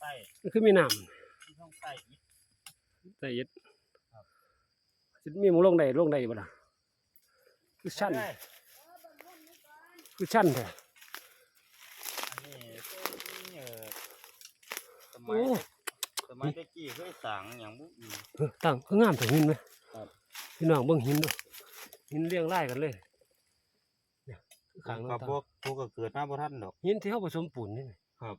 ใต้มันคือมีน้ที่ท้องใต้อีกำแต่ยึดครับสิมีหมูลงใดลงใดบ่ล่ะคือชั้นได้คือชั้นแท้อันนี้เออสมัโอ้ยสมัยตะกี้เคยสั่งอย่างบุมีเออตั้งคืองามแต่หินไหมครับ พี่น้องเบิ่งหินดูหินเรียงรายกันเลยเนี่ยคือข้างกับต่างพวกพวกก็เกิดมาบ่ทันดอก หินที่เขาผสมปูนนี่นี่ครับ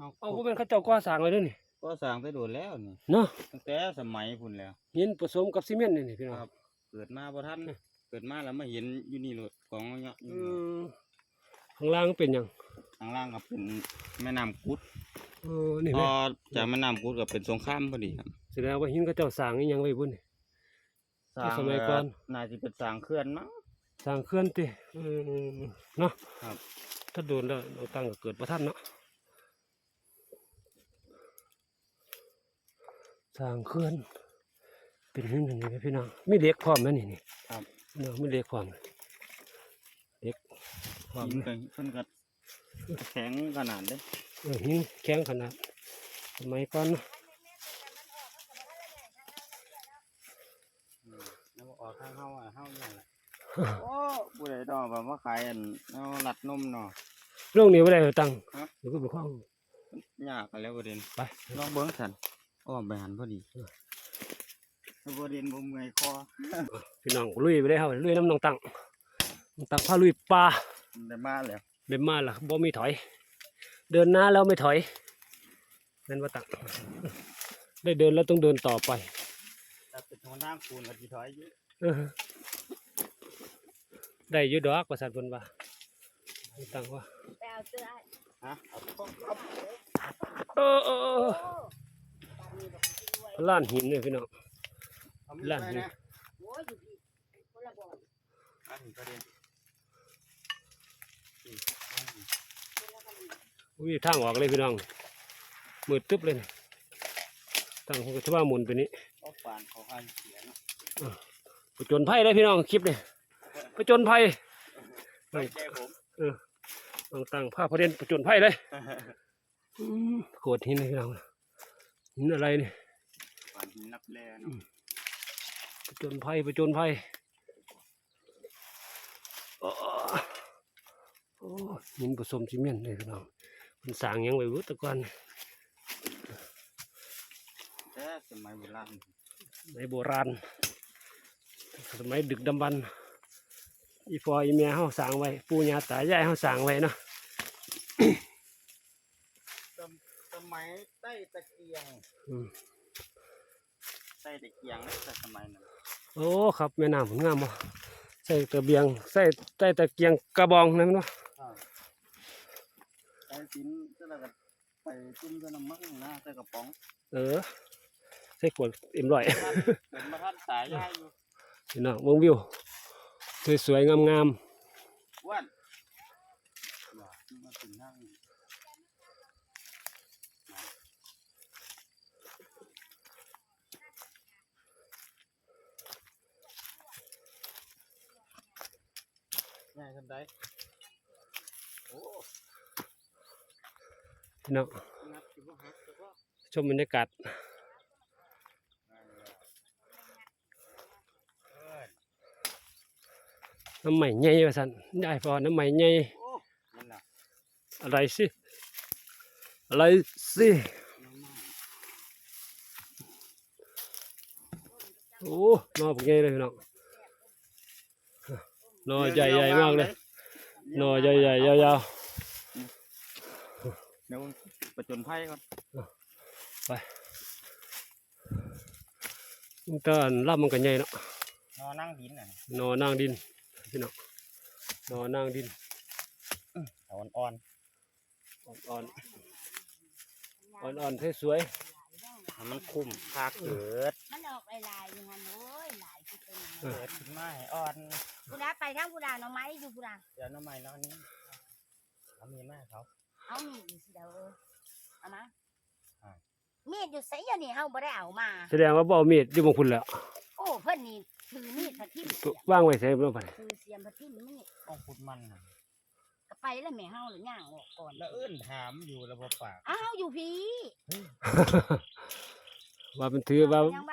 เอาเอาบ่แม่นเขาเจ้าก่อสร้างไว้เด้อนี่ ก็สั่งไปโดนแล้วนี่เนาะ ตั้งแต่สมัยพุ่นแล้วหินผสมกับซีเมนต์นี่นี่พี่น้องครับ เกิดมาบ่ทันเกิดมาแล้วมาเห็นอยู่นี่โลดกองเนาะอยู่อืนี่มข้างล่างเป็นหยังข้างล่างก็เป็นแม่น้ำกุดเออนี่พแม่อจากแม่น้ำกุดก็เป็นสงครามพอดีครับแสดงว่าหินเขาเจ้าสร้างอีหยังไว้บุ่นนี่สร้างสมัยก่อน น่าจะเป็นสร้างเขื่อนมั้ง สร้างเขื่อนติอืมเนาะครับ ถ้าโดนแล้วเราตั้งก็เกิดประทันเนาะ สร้างเขื่อนเป็นหินอย่างนี้ไหมพี่น้องมีเหล็กพร้อมไหมนี่นี่ครับเนาะมีเหล็กพร้อมเหล็กพร้อมหินเลยก็เพิ่นก็แข็งขนาดเด้เออหินแข็งขนาดสมัยก่อนเนาะอืมแล้วก็ออกข้างเฮาอะเฮาเนี่ยแหละโอ้ผู้ใดดอกแบบว่าขายอันเอาลัดนมเนาะเรื่องนี้ไม่ได้เอาตังค์ฮะเดี๋ยวก็ไปข้องยากกันแล้วประเด็นไปลองเบิ้งสัน อ้อมไปหันพอดีแล้วประเด็นบ่เมื่อยคอพี่น้องลุยไปได้เฮาลุยน้ำน้องตังน้องตังพาลุยป่าได้มาแล้วเดินมาล่ะบ่มีถอย เดินหน้าแล้วไม่ถอยนั่นว่าตังได้เดินแล้วต้องเดินต่อไปแต่เป็นหัวหน้าคูณกับที่ถอยอยู่เออได้อยุดอกประสาทบนว่าน้องตังว่าไปเอาเสื้อให้ฮะเอา ล้านหินเนี่ยพี่น้องเอามีดลั่นไปนี่นะโอ้ยอยู่พี่คนละบ่อนอันนี้ประเด็นนี่เอานี่คนละกันอุ้ยทางออกเลยพี่น้องมืดตึ๊บเลยนี่ตังคงจะว่าหมุนไปนี้เอาปานเขาให้เสียเนาะผจญภัยเลยพี่น้องคลิปนี่ผจญภัยไว้ใจผมน้องตังผ้าพระเด่นผจญภัยเลยอืมโขดหินเลยพี่น้องหินอะไรนี่ปานหินนับแลเนาะผจญภัยผจญภัยโอ้โอ้หินผสมซีเมนต์เลยพี่น้องมันสร้างหยังไว้วุ้ตะกอนแต่สมัยโบราณในโบราณสมัยดึกดำบรรพ์อีฟออีเมียเฮาสร้างไว้ ปู่ย่าตายายเฮาสร้างไว้เนาะสมสมัยใต้ตะเกียงอืม ใต้ตะเกียงแต่สมัยนั้นโอ้ครับแม่น้ำผลงามบ่ใส่ตะเบียงใส่ใต้ตะเกียงกระบองนั่นเนาะใส่สินก็แล้วก็ไปจุ่มใส่น้ำมันนะใส่กระป๋อง เออใส่ขวดเอ็มร้อยเป็นมาทัดสายยายอยู่พี่น้องเบิ่งวิวสวยๆงามอ้วนว่ามาถึงนั่งง่ายทันใด โอ้ๆพี่น้องนับสิบหักแต่ว่าชมบรรยากาศง่ายเลยเอิ้นน้ำใหม่ใหญ่ว่าซั่นได้พอน้ำใหม่ใหญ่โอ้นั่นน่ะอะไรสิอะไรสิน้ำมันโอ้นอปกใหญ่เลยพี่น้องนอใหญ่ๆมากเลย นอใหญ่ๆยาวเดี๋ยวประจนไพ่ก่อนๆมันก็ลำมันก็ใหญ่เนาะนอนนั่งดินน่ะนอนางดินพี่น้องนอนางดินอ่อนอ่อนอ่อนๆอ่อนๆสวยให้มันคุ้มคาเกิดมันออกลายๆอย่างนั้นโอ้ยหลายที่ เป็นอย่างนั้นเกิดขึ้นมาให้อ่อนกูดาไปทั้งกูดาหน่อไม้อยู่กูดาเดี๋ยวน้ำใหม่น้ำนี้เอามีแม่เขา เอามีดอยู่สิเด้อเอามาอ่า มีดอยู่ไสอยู่นี่เฮาบ่ได้เอามาๆแสดงว่าบ่เอามีดอยู่บงคุณแล้วโอ้เพิ่นนี่ถือมีดพระทิ่มว่างไว้ใส่บ่ไปถือเสียมพระทิ่มมีดต้องพุดมันน่ะกับไปแล้วแม่เฮาหรือย่างออกก่อนแล้วเอื้นถามอยู่แล้วบ่ปากอ้าวเฮาอยู่พี่ ว่าเป็นถือว่า ยัง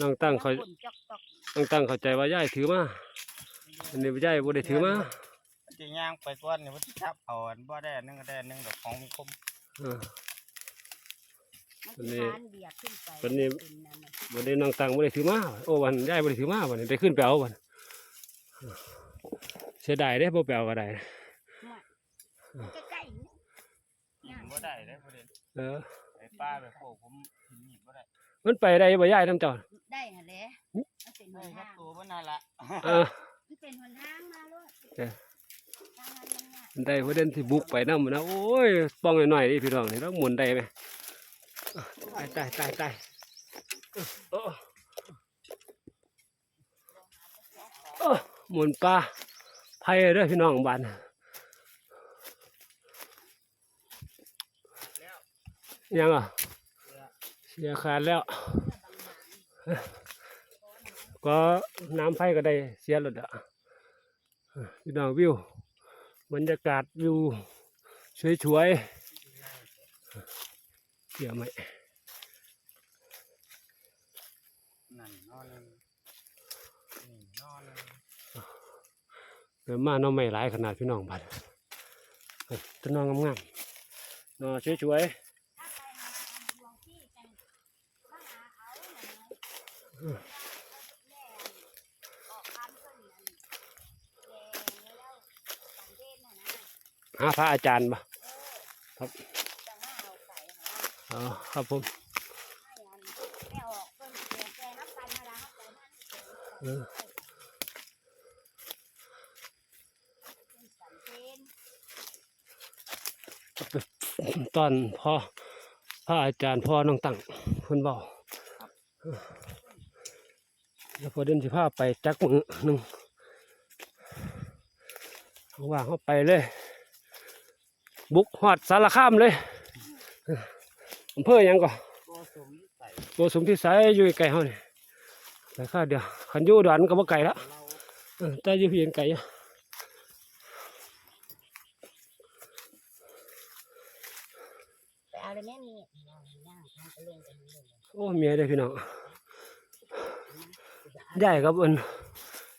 น้องตั้งเขายังบ่นจอกจอกน้องตั้งเข้าใจว่าย่ายถือมาอันนี้ย่ายบ่ได้ถือมามันจะย่างไปก่อนนี่มันสิทับเอาอันบ่ได้อันหนึงก็ได้อันหนึงดอกของมีคมเออมันวันนี้สิทานเบียดขึ้นไปวันนี้เป็นั่นน่ะบ่ได้น้องตั้งบ่ได้ถือมาโอ้วันย่ายบ่ได้ถือมาวันนี้ได้ขึ้นไปเอาวันเสียดายเด้บ่ไปเอาก็ได้ใกล้ๆนี่กินบ่ได้เด้ประเด็นเออไอ้ป้าไปโคกผมกินมีดบ่ได้มันไปได้บ่ย่ายนํเจ้า ได้หั่นแหละมันเป็นหได้นครัทาบงตัวบ่นั่นล่ะเออ มันเป็นหนทางมาโลดเออทางนั้นมันยากได้ประเด็นที่บุกไปนำนะโอ้ยป้องหน่อยๆนี่พี่น้องนี่ต้องหมุนได้ไหมตายตายตายตายเออเออหมุนปลาไผ่เด้อพี่น้องบ้านยังอะเสียขาดแล้ว ก็น้ำไผ่ก็ได้เสียแล้วเด้อพี่น้องวิวบรรยากาศวิวสวยๆเดี๋ยวไหมนั่นนอนนึงนี่นอนนึงเดี๋ยวมาหน้องไม่หลายขนาดพี่น้องบัดเฮ้ยต้นน้องงามๆหนอสวยถ้ หาพระอาจารย์มาครับอ๋อครับผมเออตอนพ่อพระอาจารย์พ่อน้องตั้งคุณบอก แล้วพอเดินสิพาไปจักมือหนึ่งว่างเขาไปเลย บุกหอดสารคามเลยอำเภอหยังก่อนตัวสมใส่ตัวสมที่สายอยู่ไกลเฮานี่ไปข้าวเดียวขันอยู่ดอนก็บ่ไกลละเราเออแต่อยู่เพียงไกลอยู่ไปเอาเลยแม่มีย่างย่างทางไปเล่นกันเลยโอ้เมียเด้อพี่น้อง ยายกับเอิ้น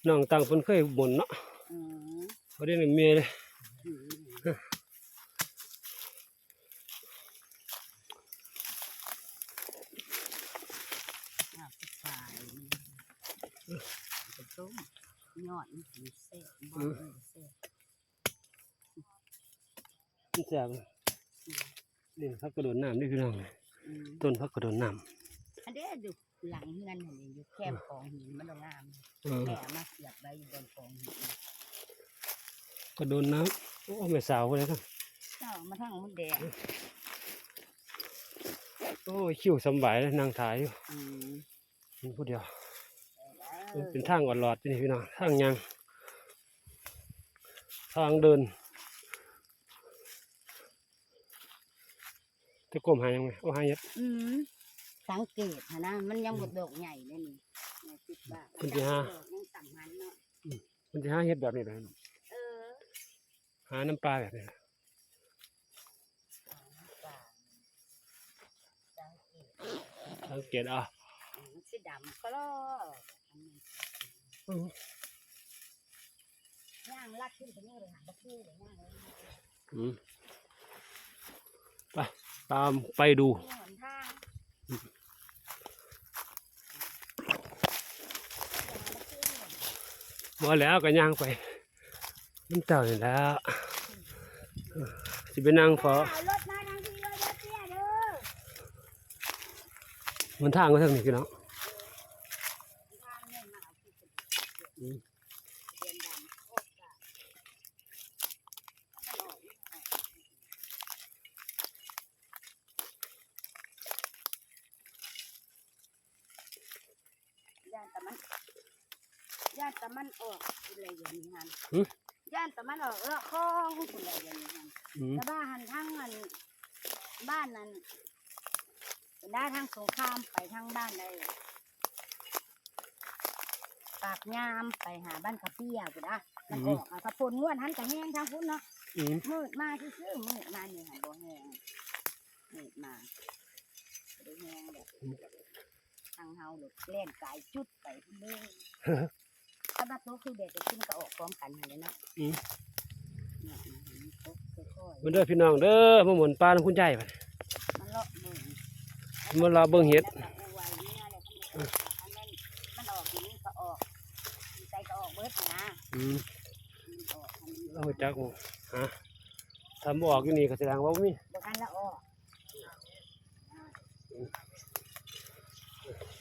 น้องตังเพิ่นเคยบ่นเนาะอืมบ่ได้เมียเลยอ่าผู้ชายกระต้มยอดมันสีเซ่บอลมันเซ่มันแซ่บนี่พักกระโดดน้ำนี่พี่น้องอืมต้นพักกระโดดน้อันเด้อดู หลังเงินเห็นอยู่แคมกองหินมันงามำเออแม่มาเสียบไว้อยู่บนกองหินกระโดดน้ำโอ้แม่สาวเลยครับเจ้ามาทั้งมดแดงโอ้ยคิวสำบายเลยนั่งถ่ายอยู่อืมมันผู้เดียวเอมันอเป็นทางอดหลอดนี่พี่น้องทางยัง ทางเดินจะก้มหายังไงโอ้หาเย็ดอืม สังเกตนะมันยังบดดอกใหญ่เลยนี่แม่คิดว่าคุณสิหาดอกยังต่ำหันเนาะมันจะหาเห็ดแบบนี้เลยเออหาน้ำปลาแบบนี้ป่าสังเกตสังเกตเอะอืมสีดำก็ล่อย่างลัดขึ้นไปนี่เลยหางตะคู่เลยย่างเลยอืมไปตามไปดู นี่หนทาง บ่แล้วก็ย่างไปน้ำเต่านี่แหล้วสิไปนั่งขอเอารถมาทางที่รถเตี้ยเด้อมันทางก็ทางนี้พี่น้อง ทางเนี่ยมาเอาที่สุด อืม เรียนดำโคตรจ้ะย่านตะมันย่านตะมันออกอะไรอย่างนี้ฮันย่านตะมันออกเออคลองอะไรอย่างนี้ฮันอืมแต่บ้านหันทั้งอันบ้านนั้นเป็นได้ทางสงครามไปทางบ้านใดปากยามไปหาบ้านกะเปี้ยกูนะมันออกอะกระปนงวดหันกระแห้งทางพุ่นเนาะ อืมมืดมาซื่อๆมืดมานี่หันบ่แห้งมืดมาบ่ได้แห้งแบบทางเฮาหลุดเล่นกายจุดไปพุ่นเลยถ้า บัดโตคือเด็กจะขึ้นก็ออกพร้อมกันหั่นเลยเนาะอืม เนี่ยมันเห็นตกค่อยมันเด้อพี่น้องเด้อมาหมุนปลาน้ำคุณยายไปๆมันเลาะมือมันรอเบิ่งเห็ดแล้วก็เอาไว้เนี่ยแล้วก็อันนั้นมันออกอย่างนี้ก็ออกใจก็ออกเบิดนะอืมมันออกอันนี้เอาจักบ่ฮะทำบ่ออกอยู่นี่ก็แสดงว่าบ่มีบ่ทันละออก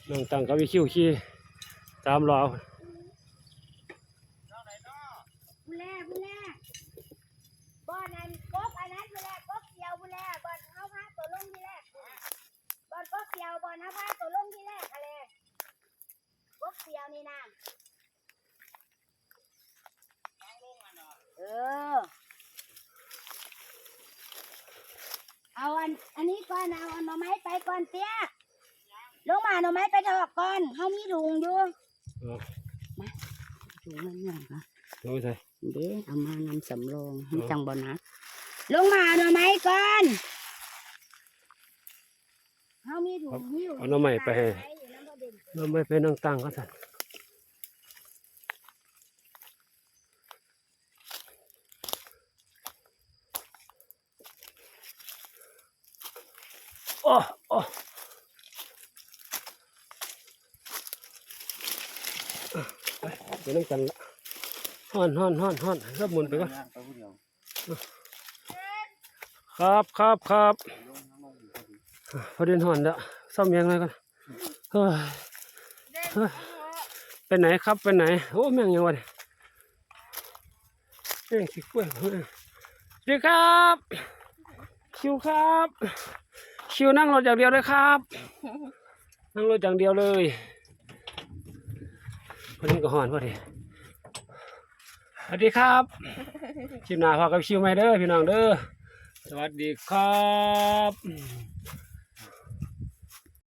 น้องตั้งกับวิคิวขี่ตามรอผู้แรกผู้แรกบ่อนั้นกบอันนั้นผู้แรกกบเกี่ยวผู้แรกบ่อนเข้าพาตัวลงที่แรกบ่อนกบเกี่ยวบ่อนเข้าพาตัวลงที่แรกอะไรกบเกี่ยวนี่นะเออ เอาอันอั นนี้ก่อนเอาเอาหน่อไม้ไปก่อนเตี้ยลงมาหน่อไม้ไปถอกก่อนเขามีถุงอยู่เออถุงมันใหญ่ปะเอาไปใส่เด้เอามานำสำรองอ๋อจังบอนะลงมาหน่อไม้ก่อนเขามีถุงหิ้วเอาหน้ำใหม่ไปให้อยู่น้ำบ่เด่นเราไม่ไปนั่งตั้งก็สั่น อ้โอ้ไปนั่งกันละฮ้อนฮ้อนฮ้อนฮ้อนริ่มหมุนไปก่อนครับครับครับลงลงอยู่พอเดินหอนแล้วซ่อมยังไงกันเฮ้ยเฮ้ยไปไหนครับไปไหนโอ้แม่งยังวะเนี่ยแม่งขี้กล้วยเฮ้ยสวัสดีครับคิวครับ คิวนั่งรถอย่างเดียวเลยครับ นั่งรถอย่างเดียวเลยพอดีก็หอนพอดีสวัสดีครับคลิปหน้าพอกับคิวไหมเด้อพี่น้องเด้อสวัสดีครับ